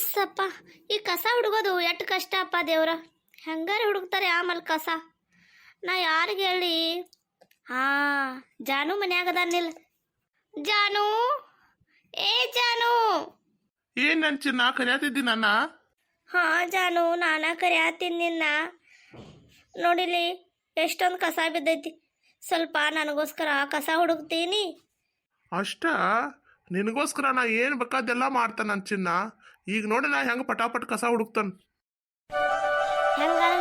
ಉಸ್ಸಪ್ಪ ಈ ಕಸ ಹುಡುಗೋದು ಎಷ್ಟು ಕಷ್ಟ ಅಪ್ಪ ದೇವ್ರ. ಹೆಂಗಾರೆ ಹುಡುಕ್ತಾರೆ ಆಮೇಲೆ ಕಸ. ನಾ ಯಾರಿಗೆ ಹೇಳಿ? ಹಾ ಜಾನು ಮನ್ಯಾಗದಾನಿಲ್ಲ ಜಾನು? ಏ ಜಾನು? ಏನ್ ನನ್ ಚಿನ್ನ ಕರಿಯಾತಿದ್ದಿ ನನ್ನ ಹಾ ಜಾನು ನಾನ ಕರಿಯಾತೀನಿ ನಿನ್ನ. ನೋಡಿಲಿ ಎಷ್ಟೊಂದು ಕಸ ಬಿದ್ದೈತಿ. ಸ್ವಲ್ಪ ನನಗೋಸ್ಕರ ಕಸ ಹುಡುಕ್ತೀನಿ. ಅಷ್ಟ? ನಿನಗೋಸ್ಕರ ನಾ ಏನ್ ಬೇಕಾದೆಲ್ಲ ಮಾಡ್ತಾನ ನನ್ ಚಿನ್ನ ಈಗ ನೋಡಿ ನಾ ಹೆಂಗ ಪಟಾಪಟ್ ಕಸ ಹುಡುಕ್ತಾನ.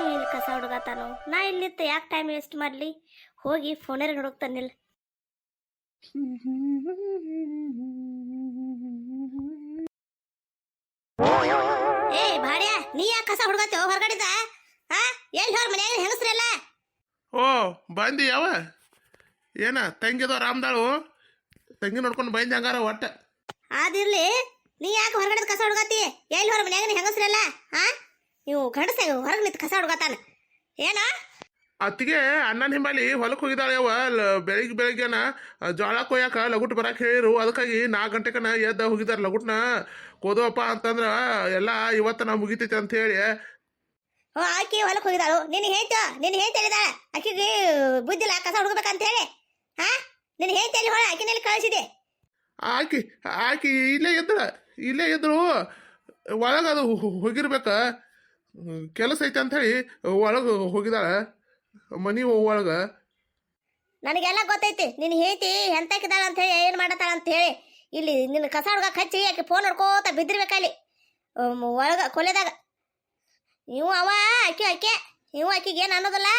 ಇಲ್ಲಿ ಕಸ ಹುಡುಗತಾನು ನಾ ಇಲ್ಲಿತ್ತು ಯಾಕೆ ಟೈಮ್ ವೇಸ್ಟ್ ಮಾಡಲಿ? ಹೋಗಿ ಫೋನಲ್ಲಿ ಹುಡುಕ್ತಾನಿಲ್ಲ ಏ ಭಾಡ್ಯ ನೀ ಯಾಕೆ ಕಸ ಹುಡುಗತ್ತೆ? ಹೊರಗಡಿದ ಹಾ ಎಲ್ಲಿ ಹೊರ ಮನ್ಯಾಗ ಹೆಂಗಸ್ರಲ್ಲ ಓ ಬಂದಿ ಯಾವ ಏನ ತಂಗಿದ ರಾಮದಾಳು ತಂಗಿ ನೋಡ್ಕೊಂಡು ಬಂದಿ ಹಂಗಾರ ಒಟ್ಟ? ಅದಿರ್ಲಿ. ನೀ ಯಾಕೆ ಹೊರಗಡೆ ಕಸ ಹುಡುಗತಿ? ಎಲ್ಲಿ ಹೊರ ಮನ್ಯಾಗ ಹೆಂಗಸ್ರಲ್ಲ? ಹಾ ನೀವು ಗಂಡಸ ಹೊರಗೆ ನಿಂತು ಕಸ ಹುಡುಗತಾನ? ಏನ? ಅತ್ತಿಗೆ ಅಣ್ಣನ ಹಿಂಬಾಲಿ ಹೊಲಕ್ಕೆ ಹೋಗಿದ್ದಾಳೆ ಅವ ಬೆಳಿಗ್ಗೆ ಬೆಳಿಗ್ಗೆನ ಆ, ಜೋಳ ಕೊಯ್ಯಾಕ ಲಗುಟ್ ಬರಕ್ಕೆ ಹೇಳಿರು. ಅದಕ್ಕಾಗಿ ನಾಲ್ಕು ಗಂಟೆಕನ ಎದ್ದ ಹೋಗಿದ್ದಾರೆ ಲಗುಟ್ನ ಕೋದವಪ್ಪ ಅಂತಂದ್ರ ಎಲ್ಲ ಇವತ್ತ ನಾ ಮುಗಿತೈತಿ ಅಂತ ಹೇಳಿ. ಓ ಆಕಿ ಹೊಲಕ್ಕೆ ಹೋಗಿದಾಳು. ನಿನ್ನ ಹೇಳ್ತ ನಿನ್ನ ಹೇಳ್ತೇಳಿದ ಆಕಿಗೆ ಬುದ್ಧಿಲ್ಲ ಕಸ ಹುಡುಗಬೇಕಂತ ಹೇಳಿ. ಹಾ ನಿನ್ನ ಹೇಳ್ತೇಳಿ ಹೊಳ ಆಕಿನಲ್ಲಿ ಕಳಿಸಿದೆ? ಆಕಿ ಆಕಿ ಇಲ್ಲೇ ಇದ್ದಳ. ಇಲ್ಲೇ ಇದ್ರು ಒಳಗೆ ಅದು ಹೋಗಿರ್ಬೇಕ. ಕೆಲಸ ಐತೆ ಅಂತ ಹೇಳಿ ಒಳಗೆ ಹೋಗಿದಾಳ. ಮನಿ ಒಳಗೆ. ನನಗೆಲ್ಲ ಗೊತ್ತೈತಿ ನಿನ್ನ ಹೇಳ್ತಿ ಎಂತಕ್ಕಿದಾಳ ಅಂತ ಹೇಳಿ ಏನು ಮಾಡತ್ತಾಳ ಅಂತ ಹೇಳಿ. ಇಲ್ಲಿ ನಿನ್ನ ಕಸ ಹುಡುಗ ಹಚ್ಚಿ ಆಕೆ ಫೋನ್ ಹೊಡ್ಕೋತ ಬಿದ್ದಿರ್ಬೇಕಲ್ಲಿ ಒಳಗೆ, ಕೊಲೆದಾಗ. ನೀವು ಅವ, ಆಕೆ ಆಕೆ. ಇವು ಆಕಿಗೆ ಏನು ಅನ್ನೋದಿಲ್ಲ.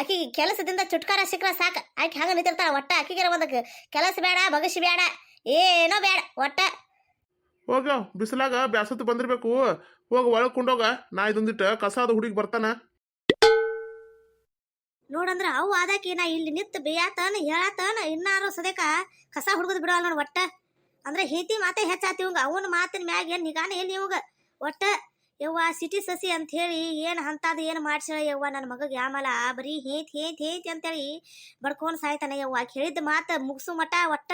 ಆಕಿಗೆ ಕೆಲಸದಿಂದ ಚುಟ್ಕಾರ, ಸಿಕ್ಕರ ಸಾಕು. ಆಕೆ ಹಂಗೆ ನಿಂತಿರ್ತಾಳೆ ಒಟ್ಟ. ಆಕಿಗೆ ಒಂದು ಕೆಲಸ ಬೇಡ ಬಗಸಿ ಬೇಡ, ಏನೋ ಬೇಡ, ಒಟ್ಟ. ಹೋಗ, ಬಿಸಿಲಾಗ ಬ್ಯಾಸತ್ತು ಬಂದಿರ್ಬೇಕು. ಹೋಗ, ಒಳಗೆ ಕೊಂಡೋಗ. ನಾ ಇದೊಂದಿಟ್ಟು ಕಸ ಅದು ಹುಡುಗಿ ಬರ್ತಾನ. ನೋಡಂದ್ರ ಅವು ಆದಾಕಿ ನಾ ಇಲ್ಲಿ ನಿಂತು ಬೇಯಾತನ, ಹೇಳತನ, ಇನ್ನಾರು ಸದ್ಯಕ ಕಸ ಹುಡುಗದ್ ಬಿಡವಲ್ಲ ನೋಡ್ ಒಟ್ಟ. ಅಂದ್ರೆ ಹೇತಿ ಮಾತೆ ಹೆಚ್ಚಾತಿ ಇವಂಗ ಅವನ ಮಾತಿನ ಮ್ಯಾಗ ಏನ್ ನಿಗಾನ ಎಲ್ಲಿ ಇವಂಗ. ಒಟ್ಟ ಯವ್ವ, ಸಿಟಿ ಸಸಿ ಅಂತ ಹೇಳಿ ಏನ್ ಏನು ಏನ್ ಮಾಡ್ಸ್ಯಾಳ ಯವ್ವ? ನನ್ನ ಮಗಗೆ ಯಾಮಲ ಬರೀ ಹೇತ್ ಹೇತ್ ಹೇತ್ ಅಂತೇಳಿ ಬಡ್ಕೊಂಡ್ ಸಾಯ್ತಾನ ಯವ್ವ. ಹೇಳಿದ ಮಾತ ಮುಗ್ಸು ಮಟ ಒಟ್ಟ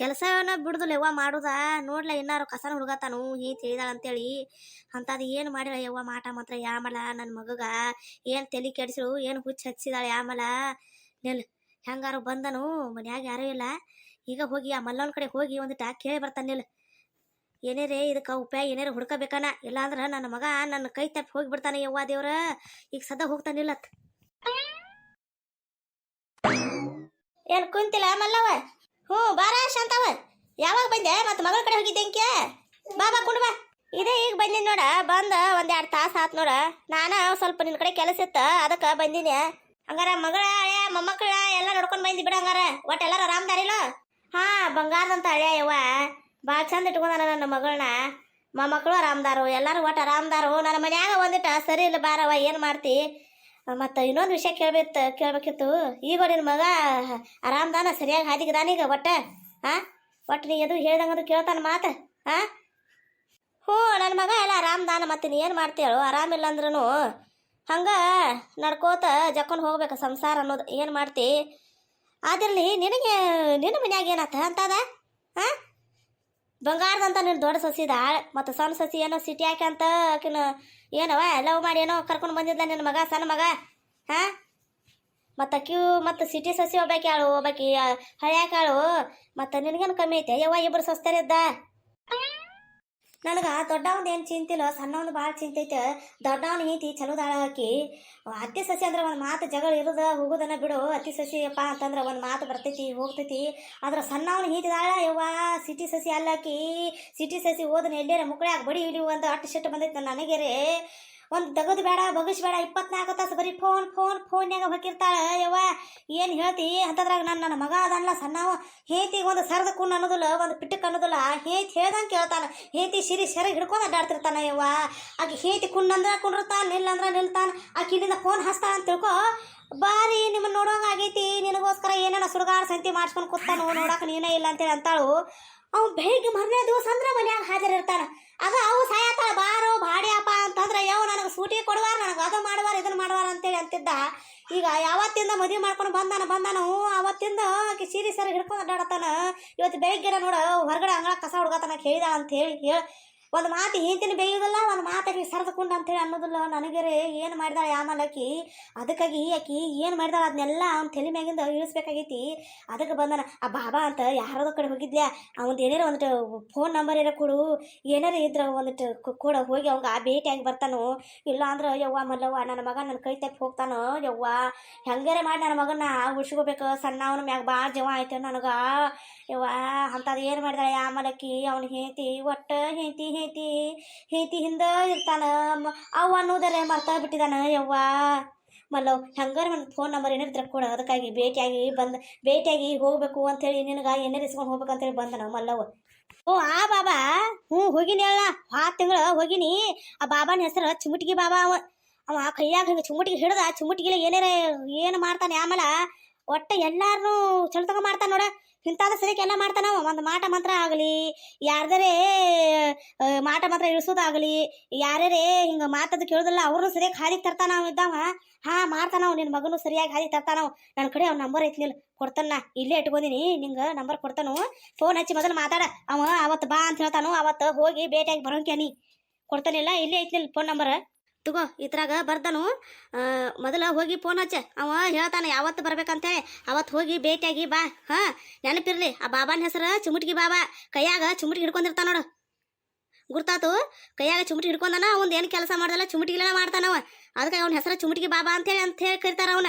ಕೆಲಸನ ಬಿಡುದಿಲ್ಲ ಯವ್ವ ಮಾಡುದ. ನೋಡ್ಲ ಇನ್ನಾರು ಕಸನ ಹುಡುಗತಾನು, ಹೇತ್ ಹೇಳಿದಾಳ ಅಂತೇಳಿ. ಅಂಥದ್ದು ಏನು ಮಾಡಿಲ್ಲ ಯವ್ವ ಮಾಟ ಮಾತ್ರ. ಯಾಮಲ ನನ್ನ ಮಗಗ ಏನು ತಲೆ ಕೆಡಿಸಳು ಏನು ಹುಚ್ಚು ಹಚ್ಚಿದಾಳೆ ಯಾಮಲ ನೆಲ್, ಹೆಂಗಾರು ಬಂದನು? ಮನ್ಯಾಗ ಯಾರೂ ಇಲ್ಲ. ಈಗ ಹೋಗಿ ಆ ಮಲ್ಲವನ ಕಡೆ ಹೋಗಿ ಒಂದಿಟ ಕೇಳಿ ಬರ್ತಾನೆ ನಿಲ್. ಏನೇರೇ ಇದಕ್ಕೆ ಉಪಾಯ ಏನಾರ ಹುಡ್ಕಬೇಕನ? ಇಲ್ಲಾಂದ್ರೆ ನನ್ನ ಮಗ ನನ್ನ ಕೈ ತಪ್ಪಿ ಹೋಗಿ ಬಿಡ್ತಾನೆ ಯವ್ವ ದೇವ್ರ. ಈಗ ಸದಾ ಹೋಗ್ತಾನಿಲ್ಲತ್ ಏನ್ ಕುಂತಿಲ್ಲ ಮಲ್ಲವ ಹ್ಞೂ ಬಾರ ಶಾಂತವ ಯಾವಾಗ ಬಂದೆ? ಮತ್ತೆ ಮಗಳ ಕಡೆ ಹೋಗಿದ್ದೆ ಅಂಕ್ಯ ಬಾ ಬಾ, ಕುಂಡ್ ಬಾ. ಇದೇ ಈಗ ಬಂದಿನಿ ನೋಡ, ಬಂದ ಒಂದು ಎರಡು ತಾಸ ಆತ್ ನೋಡ. ನಾನ ಸ್ವಲ್ಪ ನಿನ್ ಕಡೆ ಕೆಲಸ ಇತ್ತು, ಅದಕ್ಕೆ ಬಂದಿನಿ. ಹಂಗಾರ ಮಗಳ ಮೊಮ್ಮಕ್ಕಳ ಎಲ್ಲ ನೋಡ್ಕೊಂಡ್ ಬಂದಿ ಬಿಡ ಹಂಗಾರ. ಒಟ್ ಎಲ್ಲಾರ ಆರಾಮದಾರಿಲ್ಲ? ಹಾ, ಬಂಗಾರದಂತ ಹಳೆ ಯವ್ವ. ಭಾಳ ಚಂದ ಇಟ್ಕೊಂಡಾನ ನನ್ನ ಮಗಳನ್ನ. ಮೊಮ್ಮಕ್ಕಳು ಆರಾಮದಾರು, ಎಲ್ಲರೂ ಒಟ್ಟು ಆರಾಮದಾರು. ನನ್ನ ಮನ್ಯಾಗ ಒಂದಿಟ್ಟ, ಸರಿ ಇಲ್ಲ ಬಾರವ ಏನು ಮಾಡ್ತಿ? ಮತ್ತು ಇನ್ನೊಂದು ವಿಷಯ ಕೇಳ್ಬೇಕಿತ್ತು ಕೇಳ್ಬೇಕಿತ್ತು. ಈಗ ನಿನ್ನ ಮಗ ಆರಾಮದಾನ, ಸರಿಯಾಗಿ ಹಾದಿಗದಾನೀಗ ಒಟ್ಟ? ಹಾಂ ಒಟ್ಟು ನೀ ಎದು ಹೇಳ್ದಂಗದು ಕೇಳ್ತಾನೆ ಮಾತು ಹಾ ಹ್ಞೂ ನನ್ನ ಮಗ ಎಲ್ಲ ಆರಾಮದಾನ, ಮತ್ತೆ ನೀ ಏನು ಮಾಡ್ತೀಯಳು ಆರಾಮಿಲ್ಲ ಅಂದ್ರೂ ಹಂಗೆ ನಡ್ಕೋತ ಜಕ್ಕೊಂಡು ಹೋಗ್ಬೇಕು ಸಂಸಾರ ಅನ್ನೋದು, ಏನು ಮಾಡ್ತಿ? ಆದಿರಲಿ, ನಿನಗೆ, ನಿನ್ನ ಮನ್ಯಾಗ ಏನಾತ? ಅಂತದ ಹಾ ಬಂಗಾರದಂತ ನೀನು ದೊಡ್ಡ ಸಸಿ ದಾಳ ಮತ್ತು ಸಣ್ಣ ಸಸಿ ಏನೋ ಸಿಟಿ ಹಾಕ್ಯಂತ ಆಕಿನ ಏನವ ಲವ್ ಮಾಡಿ ಏನೋ ಕರ್ಕೊಂಡು ಬಂದಿದ್ದ ನಿನ್ನ ಮಗ, ಸಣ್ಣ ಮಗ? ಹಾಂ? ಮತ್ತು ಕ್ಯೂ ಮತ್ತು ಸಿಟಿ ಸಸಿ ಒಬ್ಬಾಕಿ ಆಳು, ಒಬ್ಬಾಕಿ ಹಳ್ಯಾಕಾಳು ಮತ್ತು ನಿನಗೇನು ಕಮ್ಮಿ ಐತೆ? ಯವ್ವ ಇಬ್ಬರು ಸಸ್ತಾರಿದ್ದ ನನಗೆ ದೊಡ್ಡವನ್ ಏನು ಚಿಂತಿಲ್ಲ ಸಣ್ಣವನು ಭಾಳ ಚಿಂತೈತೆ ದೊಡ್ಡವನ ಹಿಂತಿ ಚಲೋ ದಾಳ ಹಾಕಿ, ಅತ್ತಿ ಸಸಿ ಅಂದ್ರೆ ಒಂದು ಮಾತು ಜಗಳ ಇರೋದ ಹೋಗೋದನ್ನ ಬಿಡು. ಅತಿ ಸಸಿ ಅಪ್ಪ ಅಂತಂದ್ರೆ ಒಂದು ಮಾತು ಬರ್ತೈತಿ, ಹೋಗ್ತೈತಿ. ಆದ್ರೆ ಸಣ್ಣವನು ಹಿಂತಿದಾಳ ಯವ್ವ, ಸಿಟಿ ಸಸಿ ಅಲ್ಲಾಕಿ, ಸಿಟಿ ಸಸಿ ಹೋದನ ಎಲ್ಲೇರ ಮುಕ್ಕಳ್ಯಾಗ ಬಡಿ ಹಿಡಿಯುವ ಅಂತ ಅಟ್ಟು ಶೆಟ್ಟು ಬಂದೈತೆ ನನಗೆರೆ. ಒಂದು ತಗದು ಬೇಡ ಬಗಸ್ ಬೇಡ, ಇಪ್ಪತ್ನಾಲ್ಕು ತಾಸು ಬರೀ ಫೋನ್ ಫೋನ್ ಫೋನ್ಯಾಗ ಹೊಕ್ಕಿರ್ತಾಳ. ಯವ್ವ ಏನು ಹೇಳ್ತಿ? ಅಂತದ್ರಾಗ ನನ್ನ ನನ್ನ ಮಗ ಅದನ್ನ ಸಣ್ಣವ. ಹೇತಿಗೆ ಒಂದು ಸರದ ಕುಣ್ಣ ಅನ್ನೋದಿಲ್ಲ, ಒಂದು ಪಿಟ್ಟಕ್ಕೆ ಅನ್ನೋದಿಲ್ಲ. ಹೇತಿ ಹೇಳ್ದಂಗೆ ಕೇಳ್ತಾನ. ಹೇತಿ ಸಿರಿ ಸೆರೆ ಹಿಡ್ಕೊಂಡು ಅಡ್ಡಾಡ್ತಿರ್ತಾನ ಯವ್ವ ಆಕೆ ಹೇತಿ ಕುಣ್ಣಂದ್ರ ಕುಂಡಿರ್ತಾನ, ನಿಲ್ಲಂದ್ರ ನಿಲ್ತಾನ. ಆಕೆ ಇಲ್ಲಿಂದ ಫೋನ್ ಹಸ್ತಾ ಅಂತ ತಿಳ್ಕೊ ಬಾರಿ ನಿಮ್ಮನ್ನ ನೋಡೋಂಗ ಆಗೈತಿ. ನಿನಗೋಸ್ಕರ ಏನೇನ ಸುಡುಗಾಡ ಸಂತಿ ಮಾಡ್ಸ್ಕೊಂಡು ಕೂತಾನು ನೋಡಕ್ಕೆ ನೀನೇ ಇಲ್ಲ ಅಂತೇಳಿ ಅಂತಾಳು. ಅವ್ ಬೆಳಿಗ್ಗೆ ಮರನೇ ದಿವಸ ಅಂದ್ರೆ ಮನ್ಯಾಗ ಹಾಜರಿರ್ತಾನ. ಆಗ ಅವು ಸಾಯತಾಳ ಬಾರೋ ಬಾಡಿಯಪ್ಪ ಅಂತಂದ್ರೆ ಯಾವ ನನಗೆ ಸೂಟಿ ಕೊಡುವಾರ, ನನಗೆ ಅದು ಮಾಡುವಾರ ಇದನ್ನ ಮಾಡುವಾರ ಅಂತೇಳಿ ಅಂತಿದ್ದ. ಈಗ ಯಾವತ್ತಿಂದ ಮದುವೆ ಮಾಡ್ಕೊಂಡು ಬಂದಾನ ಬಂದಾನ ಅವತ್ತಿಂದ ಆಕೆ ಸೀರೆ ಸರಿ ಹಿಡ್ಕೊಂಡು ಅಡ್ಡಾಡತಾನ ಇವತ್ತು ಬೆಳಿಗ್ಗೆ ನೋಡ ಹೊರಗಡೆ ಅಂಗಳ ಕಸ ಹುಡ್ಗತನ ಕೇಳಿದ ಅಂತ ಹೇಳಿ ಹೇಳ ಒಂದು ಮಾತು ಹಿಂತಿನ ಬೇಯೋದಲ್ಲ, ಒಂದು ಮಾತಾಗಿ ಸರದಕೊಂಡು ಅಂತೇಳಿ ಅನ್ನೋದಿಲ್ಲ. ನನಗರೆ ಏನು ಮಾಡಿದಾಳೆ ಆಮೇಲೆ ಆಕಿ ಅದಕ್ಕಾಗಿ ಆಕಿ ಏನು ಮಾಡಿದಾಳೆ ಅದನ್ನೆಲ್ಲ ಅವ್ನ ತಲೆ ಮ್ಯಾಗಿಂದ ಇಳಿಸ್ಬೇಕಾಗೈತಿ. ಅದಕ್ಕೆ ಬಂದನ ಆ ಬಾಬಾ ಅಂತ ಯಾರದ ಕಡೆ ಹೋಗಿದ್ಯಾ? ಅವ್ನು ಏನಾರ ಒಂದಿಟ್ಟು ಫೋನ್ ನಂಬರ್ ಏನಾರ ಕೊಡು. ಏನಾರ ಇದ್ರ ಒಂದಿಟ್ಟು ಕೊಡ. ಹೋಗಿ ಅವಂಗ ಭೇಟಿಯಾಗಿ ಬರ್ತಾನು. ಇಲ್ಲ ಅಂದ್ರೆ ಯವ್ವ ಮಲ್ಲವ್ವ, ನನ್ನ ಮಗ ನನ್ನ ಕೈ ತಪ್ಪಿ ಹೋಗ್ತಾನೋ? ಯವ್ವ, ಹೆಂಗಾರೆ ಮಾಡಿ ನನ್ನ ಮಗನ ಉಳ್ಸ್ಕೋಬೇಕು? ಸಣ್ಣ ಅವನ ಮ್ಯಾಗ ಭಾಳ ಜವ ಆಯ್ತು ನನಗೆ. ಯವ್ವ ಅಂಥದ್ದು ಏನು ಮಾಡಿದಾಳೆ ಆಮೇಲೆ ಅವ್ನು ಹೇಳ್ತಿ ಒಟ್ಟು ಹೇತಿ ಹೇತಿ ಹೀತಿ ಹಿಂದ ಇರ್ತಾನ. ಅವ ಅನ್ನೋದರ ಮರ್ತಾ ಬಿಟ್ಟಿದಾನ ಯವ್ವ. ಮಲ್ಲವ್, ಹೆಂಗಾರ ಒಂದು ಫೋನ್ ನಂಬರ್ ಏನಾರ ಕೊಡ. ಅದಕ್ಕಾಗಿ ಭೇಟಿಯಾಗಿ ಬಂದು, ಭೇಟಿಯಾಗಿ ಹೋಗ್ಬೇಕು ಅಂತೇಳಿ ನಿನಗೆ ಏನಾರು ಇಸ್ಕೊಂಡು ಹೋಗ್ಬೇಕು ಅಂತೇಳಿ ಬಂದನ ಮಲ್ಲವ್. ಓ, ಆ ಬಾಬಾ, ಹ್ಞೂ, ಹೋಗಿನಿ ಅಲ್ಲ. ಆ ತಿಂಗಳು ಹೋಗಿನಿ. ಆ ಬಾಬಾನ ಹೆಸರು ಚುಮುಟಿಗೆ ಬಾಬಾ ಅವ. ಅವ ಕೈಯಾಗ ಹಿಂಗೆ ಚಿಮುಟಿಗೆ ಹಿಡ್ದ ಚಿಮುಟಿಗಿಲೆ ಏನಾರ, ಏನು ಮಾಡ್ತಾನೆ ಆಮೇಲೆ ಒಟ್ಟ ಎಲ್ಲಾರನು ಚಲ್ತಂಗ ಮಾಡ್ತಾನೆ ನೋಡ. ಇಂಥದ್ದು ಸರಿಯಕ್ಕೆ ಎಲ್ಲ ಮಾಡ್ತಾನ ಒಂದು ಮಾಟ ಮಾತ್ರ ಆಗಲಿ, ಯಾರ್ದಾರೇ ಮಾಟ ಮಾತ್ರ ಇಳಿಸೋದಾಗಲಿ, ಯಾರ್ಯಾರೇ ಹಿಂಗೆ ಮಾತದ್ದು ಕೇಳೋದಿಲ್ಲ, ಅವ್ರನ್ನೂ ಸರಿಯಾಗಿ ಹಾದಿಗೆ ತರ್ತಾನ ಅವ ಇದ್ದಾವ. ಹಾ, ಮಾಡ್ತಾನ ಅವ ನಿನ್ನ ಮಗನೂ ಸರಿಯಾಗಿ ಹಾದಿಗೆ ತರ್ತಾನ ಅವ. ನನ್ನ ಕಡೆ ಅವ್ನ ನಂಬರ್ ಐತಿ ನಿಲ್, ಕೊಡ್ತಾನ ಇಲ್ಲೇ ಇಟ್ಕೊಂಡಿನಿ, ನಿಂಗೆ ನಂಬರ್ ಕೊಡ್ತಾನು ಫೋನ್ ಹಚ್ಚಿ ಮೊದಲು ಮಾತಾಡ. ಅವ ಅವತ್ತು ಬಾ ಅಂತ ಹೇಳ್ತಾನು ಅವತ್ತು ಹೋಗಿ ಭೇಟಿಯಾಗಿ ಬರೋಂಕೆ ನೀ. ಕೊಡ್ತಾನಿಲ್ಲ, ಇಲ್ಲೇ ಐತಿ ನಿಲ್, ಫೋನ್ ನಂಬರ್. ತಗೋ, ಇದ್ರಾಗ ಬರ್ದನು. ಮೊದಲ ಹೋಗಿ ಫೋನ್ ಹಚ್ಚ. ಅವ ಹೇಳ್ತಾನೆ, ಯಾವತ್ತು ಬರ್ಬೇಕಂತೇಳಿ. ಅವತ್ತು ಹೋಗಿ ಭೇಟಿಯಾಗಿ ಬಾ. ಹಾ, ನೆನಪಿರ್ಲಿ, ಆ ಬಾಬಾನ ಹೆಸರು ಚುಮುಟ್ಗಿ ಬಾಬಾ. ಕೈಯಾಗ ಚುಮುಟ್ಗಿ ಹಿಡ್ಕೊಂಡಿರ್ತಾನ ನೋಡು. ಗುರ್ತಾತು, ಕೈಯಾಗ ಚುಮುಟಿ ಹಿಡ್ಕೊಂಡನ, ಅವ್ನು ಏನು ಕೆಲಸ ಮಾಡ್ದಲ್ಲ ಮಾಡ್ತಾನ ಅವ. ಅದಕ್ಕೆ ಅವ್ನ ಹೆಸರು ಚುಮಟಿಗೆ ಬಾಬಾ ಅಂತೇಳಿ ಅಂತ ಹೇಳಿ ಕರಿತಾರ ಅವನ.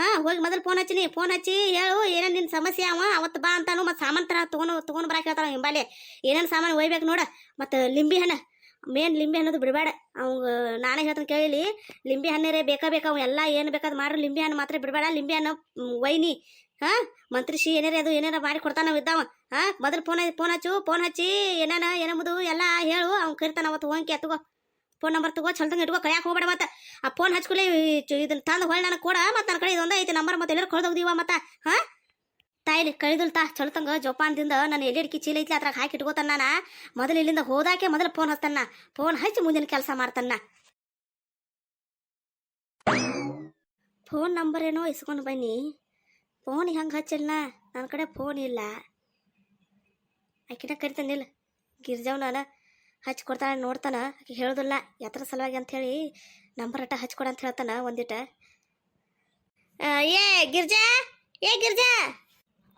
ಹಾ, ಹೋಗಿ ಮೊದಲು ಫೋನ್ ಹಚ್ಚಿನಿ ಫೋನ್ ಹಚ್ಚಿ ಹೇಳು, ಏನೇನು ನಿನ್ನ ಸಮಸ್ಯೆ ಅವ ಅವತ್ತು ಬಾ ಅಂತಾನು. ಮತ್ತು ಸಾಮಾನು ತರ ತೊಗೊಂಡು ತೊಗೊಂಡು ಬರಾಕ್ ಹೇಳ್ತಾನ ಹಿಂಬಾಲೆ. ಏನೇನು ಸಾಮಾನು ಒಯ್ಬೇಕು ನೋಡ. ಮತ್ತು ಲಿಂಬಿ ಹಣ್ಣು. ಮೇನ್ ಲಿಂಬೆ ಅನ್ನೋದು ಬಿಡಬೇಡ. ಅವ್ಗ ನಾನೇ ಹೇಳ್ತಾನೆ ಕೇಳಿ ಲಿಂಬೆ ಹಣ್ಣರೇ ಬೇಕಾ ಬೇಕಾ ಅವೆಲ್ಲ ಎಲ್ಲ ಏನು ಬೇಕಾದ್ ಮಾಡ್ರಿ ಲಿಂಬೆ ಹಣ್ಣು ಮಾತ್ರ ಬಿಡಬೇಡ. ಲಿಂಬೆ ಹಣ್ಣು ವೈನಿ, ಹಾ ಮಂತ್ರಿಸಿ ಏನಾರ ಅದು ಏನಾರ ಮಾಡಿ ಕೊಡ್ತಾನ ಇದ್ದಾವ. ಹಾ, ಮೊದಲು ಫೋನ್ ಫೋನ್ ಹಚ್ಚು ಫೋನ್ ಹಚ್ಚಿ, ಏನಾನ ಏನಂಬುದು ಎಲ್ಲ ಹೇಳು ಅವ್ನು ಕರಿತಾನ ಅವತ್ತು ಹೋಗಿ ತಗೋ ಫೋನ್ ನಂಬರ್ ತಗೋ ಚಲ್ತಂಗ ಇಟ್ಕೋ, ಕಳ್ಯಾಕ ಹೋಗ್ಬೇಡ ಮತ್ತೆ. ಆ ಫೋನ್ ಹಚ್ಕೊಳ್ಳಿ ಇದನ್ನ ತಂದು ಹೊಳ್ಳಿ ನನಗೆ ಕೊಡ ಮತ್ತೆ ನನ್ನ ಕಡೆ ಇದೊಂದು ಐತಿ ನಂಬರ್ ಮತ್ತೆ ಎಲ್ಲರೂ ಕಳ್ದೋಗ್ದೀವ ಮತ್ತೆ, ಹಾ? ತಾಯಿಲಿ ಕಳಿದಲ್ ತಾ ಚೊಳ್ತಂಗ ಜೋಪಾನದಿಂದ ನಾನು ಎಲ್ಲಿ ಅಡಿಕೆ ಚೀಲ ಐತಿ ಅದ್ರಾಗ ಹಾಕಿ ಇಟ್ಕೋತಾನ ನಾನು? ಮೊದಲು ಇಲ್ಲಿಂದ ಹೋದಾಕೆ ಮೊದಲು ಫೋನ್ ಹಚ್ತಾನ. ಫೋನ್ ಹಚ್ಚಿ ಮುಂದಿನ ಕೆಲಸ ಮಾಡ್ತಾನ. ಫೋನ್ ನಂಬರ್ ಏನೋ ಇಸ್ಕೊಂಡು ಬನ್ನಿ. ಫೋನ್ ಹೆಂಗೆ ಹಚ್ಚಿಲ್ಲ ನನ್ನ ಕಡೆ ಫೋನ್ ಇಲ್ಲ. ಆಕಿನ ಕರಿತಾನಿಲ್ಲ ಗಿರ್ಜಾವ್ ಹಚ್ಚಿ ಕೊಡ್ತಾಳೆ ನೋಡ್ತಾನ. ಆಕೆ ಹೇಳೋದಿಲ್ಲ ಯಾತ್ರ ಸಲುವಾಗಿ ಅಂಥೇಳಿ ನಂಬರ್ ಅಟ್ಟ ಹಚ್ಕೊಡ ಅಂತ ಹೇಳ್ತಾನ ಒಂದಿಟ ಏ ಗಿರ್ಜಾ ಏ ಗಿರ್ಜಾ!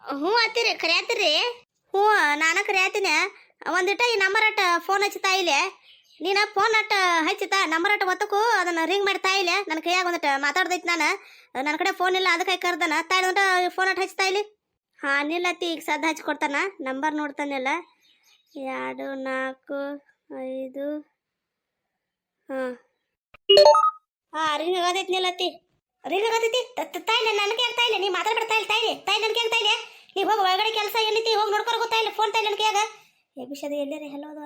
ಹ್ಞೂ ಆತಿರಿ, ಕರೆ ಆತಿರಿ. ಹ್ಞೂ, ನಾನು ಕರೆ ಆತೀನಿ. ಒಂದಿಟ ಈ ನಂಬರ್ ಅಟ್ಟ ಫೋನ್ ಹಚ್ಚಿ ಇಲ್ಲೇ ನೀನು ಫೋನ್ ಅಟ್ಟ ಹಚ್ಚಿತ ನಂಬರ್ ಅಟ್ಟ ಒತ್ತಕು, ಅದನ್ನು ರಿಂಗ್ ಮಾಡ್ತಾ ತಾಯಿಲೆ. ನನ್ನ ಕೈಯಾಗ ಒಂದಿಟ ಮಾತಾಡ್ದೈತಿ ನಾನು. ನನ್ನ ಕಡೆ ಫೋನ್ ಇಲ್ಲ ಅದಕ್ಕೆ ಕರ್ದನ. ತಾಯಿ ಒಂದ ಫೋನ್ ಅಟ್ಟ ಹಚ್ತಾ ಇಲ್ಲಿ ಹಾಂ ನಿಲ್ಲತ್ತಿ ಈಗ ಸದ್ದು ಹಚ್ಕೊಡ್ತಾನ ನಂಬರ್ ನೋಡ್ತಾನಿಲ್ಲ ಎರಡು, ನಾಲ್ಕು, ಐದು. ಹಾಂ. ಹಾಂ ರಿಂಗ್ ಆಗೋದೈತಿ ನಿಲ್ಲತ್ತಿ ರಿಂಗ್ ಆಗೋದೈತಿ? ತಾಯಿಲೆ, ನನಗೆ ತಾಯಿಲೆ? ನೀ ಮಾತಾಡ್ಬಿಡ್ತಾ ಇಲ್ಲ ತಾಯಿಲೆ. ತಾಯಿ ನನಗೆ ತಾಯಿಲೆ? ನೀವು ಹೋಗಿ ಒಳಗಡೆ ಕೆಲಸ ಎಲ್ಲಿತಿ? ಹೋಗಿ ನೋಡ್ಕೊರ ಗೊತ್ತಾಯಿಲ್ಲ ಫೋನ್ ತಾಯಿ ನನಗೆ ಯಾಗ ಎಬಿಷದ ಅಂತ ಹೆಲೋದು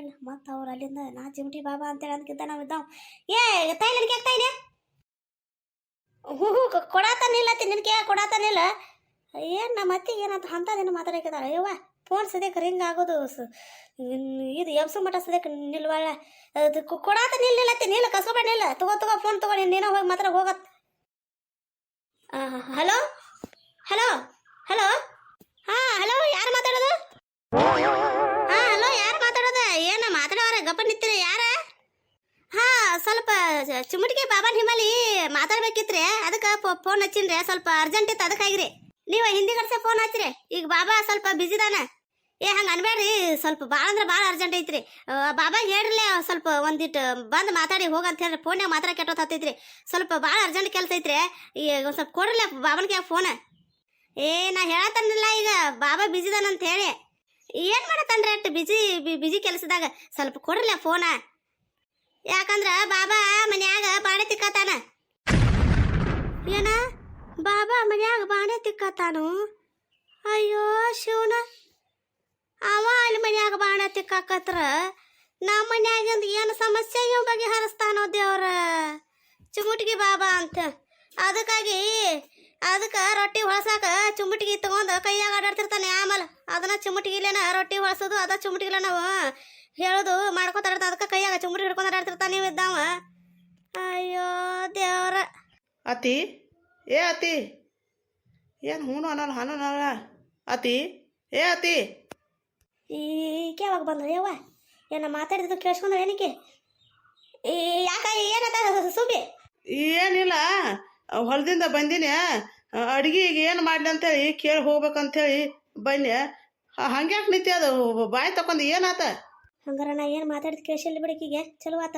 ಇಲ್ಲ ಮತ್ತು ಅವ್ರು ಅಲ್ಲಿಂದ, ನಾ ಚಿಮಟಿ ಬಾಬಾ ಅಂತೇಳಿ ಅಂದ್ಕಿದ್ದ ನಾವು ಇದ್ದಾವ. ಏ, ತಾಯಿ ನನಗೆ ಆಗ್ತಾ ಇದೆಯಾ? ಹ್ಞೂ ಹ್ಞೂ ಕೊಡಾತಾನಿಲ್ಲ ನಿನಗೆ ಕೊಡಾತಾನಿಲ್ಲ ಏನು ನಮ್ಮ ಅತ್ತಿಗೆ ಏನಂತ ಅಂಥದ್ದೇನು ಮಾತಾಡಕ್ಕಿದ್ದಾಳೆ? ಅಯ್ಯವ್ವ ಫೋನ್ ಸದ್ಯಕ್ಕೆ ರಿಂಗ್ ಆಗೋದು ಇದು ಎಬ್ಸು ಮಟ್ಟ ಸದ್ಯಕ್ಕೆ ನಿಲ್ವಾಳ. ಅದು ಕೊಡಾತ ನಿಲ್ಲಿಲ್ಲತ್ತಿ ನಿಲ್ಲ ಕಸ್ಕೊಬೇಡ, ನಿಲ್ಲ. ತಗೋ ತಗೋ ಫೋನ್ ತಗೋ, ನೀನು ಹೋಗಿ ಮಾತ್ರ ಹೋಗತ್. ಹಲೋ? ಹಲೋ? ಹಲೋ ಹಾ ಹಲೋ ಯಾರು ಮಾತಾಡೋದು? ಹಾ ಹಲೋ ಯಾರು ಮಾತಾಡೋದು? ಏನು ಮಾತಾಡೋರ ಗಪ್ಪ ನಿಂತೀರಿ, ಯಾರ? ಹಾ, ಸ್ವಲ್ಪ ಚುಮಟಿಗೆ ಚಿಮುಟಿಗೆ ನಿಮ್ಮಲ್ಲಿ ಮಾತಾಡ್ಬೇಕಿತ್ರಿ. ಅದಕ್ಕೆ ಫೋನ್ ಹಚ್ಚಿನ್ರಿ, ಸ್ವಲ್ಪ ಅರ್ಜೆಂಟ್ ಇತ್ತು, ಅದಕ್ಕಾಗಿರಿ. ನೀವು ಹಿಂದಿ ಕಡ್ಸೆ ಫೋನ್ ಹಚ್ಚಿರಿ. ಈಗ ಬಾಬಾ ಸ್ವಲ್ಪ ಬಿಸಿದಾನ ಏ, ಹಂಗೆ ಅನ್ಬೇಡ್ರಿ ಸ್ವಲ್ಪ ಭಾಳ ಅಂದ್ರೆ ಭಾಳ ಅರ್ಜೆಂಟ್ ಐತ್ರಿ. ಬಾಬಾ ಹೇಳ್ರಲ್ಲ, ಸ್ವಲ್ಪ ಒಂದಿಟ್ಟು ಬಂದು ಮಾತಾಡಿ ಹೋಗಂತ ಹೇಳ್ರಿ. ಫೋನ್ಯಾಗ ಮಾತ್ರ ಕೆಟ್ಟೋತ್ ಹತ್ತೈತ್ರಿ. ಸ್ವಲ್ಪ ಭಾಳ ಅರ್ಜೆಂಟ್ ಕೆಲಸ ಐತ್ರಿ. ಈಗ ಸ್ವಲ್ಪ ಕೊಡ್ರಲ್ಲ ಬಾಬನ್ಗೆ ಫೋನ್ ಏ, ನಾ ಹೇಳತ್ತನ್ನಿಲ್ಲ ಈಗ ಬಾಬಾ ಬಿಸಿದಾನಂತ ಹೇಳಿ. ಏನು ಮಾಡತ್ತಂದ್ರೆ ಅಷ್ಟು ಬಿಜಿ ಬಿಜಿ ಕೆಲಸದಾಗ ಸ್ವಲ್ಪ ಕೊಡ್ರಲ್ಲ ಫೋನ. ಯಾಕಂದ್ರ ಬಾಬಾ ಮನ್ಯಾಗ ಬಾಣೆ ತಿಕ್ಕತಾನ. ಏನ? ಬಾಬಾ ಮನ್ಯಾಗ ಬಾಣೆ ತಿಕ್ಕತಾನು? ಅಯ್ಯೋ, ಶಿವನ. ಅವ ಅಲ್ಲಿ ಮನ್ಯಾಗ ಬಾಣ ತಿಕ್ಕಾಕತ್ರ ನಮ್ಮ ಮನ್ಯಾಗಿಂದ ಏನು ಸಮಸ್ಯೆ ಇವ್ ಬಗೆಹರಿಸ್ತಾನೋ ದೇವ್ರ. ಚುಮುಟಿಗೆ ಬಾಬಾ ಅಂತ. ಅದಕ್ಕಾಗಿ ಅದಕ್ಕೆ ರೊಟ್ಟಿ ಹೊಳ್ಸಾಕ ಚುಮ್ಮಟಿಗೆ ತಗೊಂಡು ಕೈಯಾಗ ಆಡಾಡ್ತಿರ್ತಾನೆ ಆಮೇಲೆ ಅದನ್ನ ಚುಮುಟಿಗಿಲೇನ ರೊಟ್ಟಿ ಹೊಳ್ಸೋದು ಅದ ಚುಮ್ಮಟಿಗಿಲ್ಲ ನಾವು ಹೇಳೋದು ಮಾಡ್ಕೊತಾಡ್ತ ಅದಕ್ಕೆ ಕೈಯಾಗ ಚುಮುಟಿ ಹಿಡ್ಕೊಂಡು ಆಡಾಡ್ತಿರ್ತಾನೆ ನೀವು ಇದ್ದಾವ ಅಯ್ಯೋ ದೇವ್ರ. ಅತಿ ಏ ಅತಿ ಏನು ಹೂನು ಅನ್ನಲ್ಲ ಹಾನು ಅನ್ನಲ್ಲ? ಅತಿ ಏ ಅತಿ ಈಗ ಯಾವಾಗ ಬಂದ್ರೆ ಯವ್ವ ಏನ ಮಾತಾಡಿದ್ದು ಕೇಳಿಸ್ಕೊಂಡ್ರೆ ಏನಕ್ಕೆ ಈ ಯಾಕ ಏನದ ಸುಬಿ? ಏನಿಲ್ಲ. ಹೊಲದಿಂದ ಬಂದಿನಿ. ಈಗ ಏನು ಮಾಡಲಿ ಅಂತೇಳಿ ಕೇಳಿ ಹೋಗ್ಬೇಕಂತೇಳಿ ಬನ್ನಿ. ಹಂಗ್ಯಾಕೆ ನಿಂತಿ ಅದು? ಬಾಯಿ ತಕೊಂಡು ಏನಾತ ಹಂಗಾರ ನಾ ಏನು ಮಾತಾಡಿದ್ ಕೇಳಿಸಿಲ್ಲ ಬಿಡಕೀಗೆ ಚಲೋ ಆತ.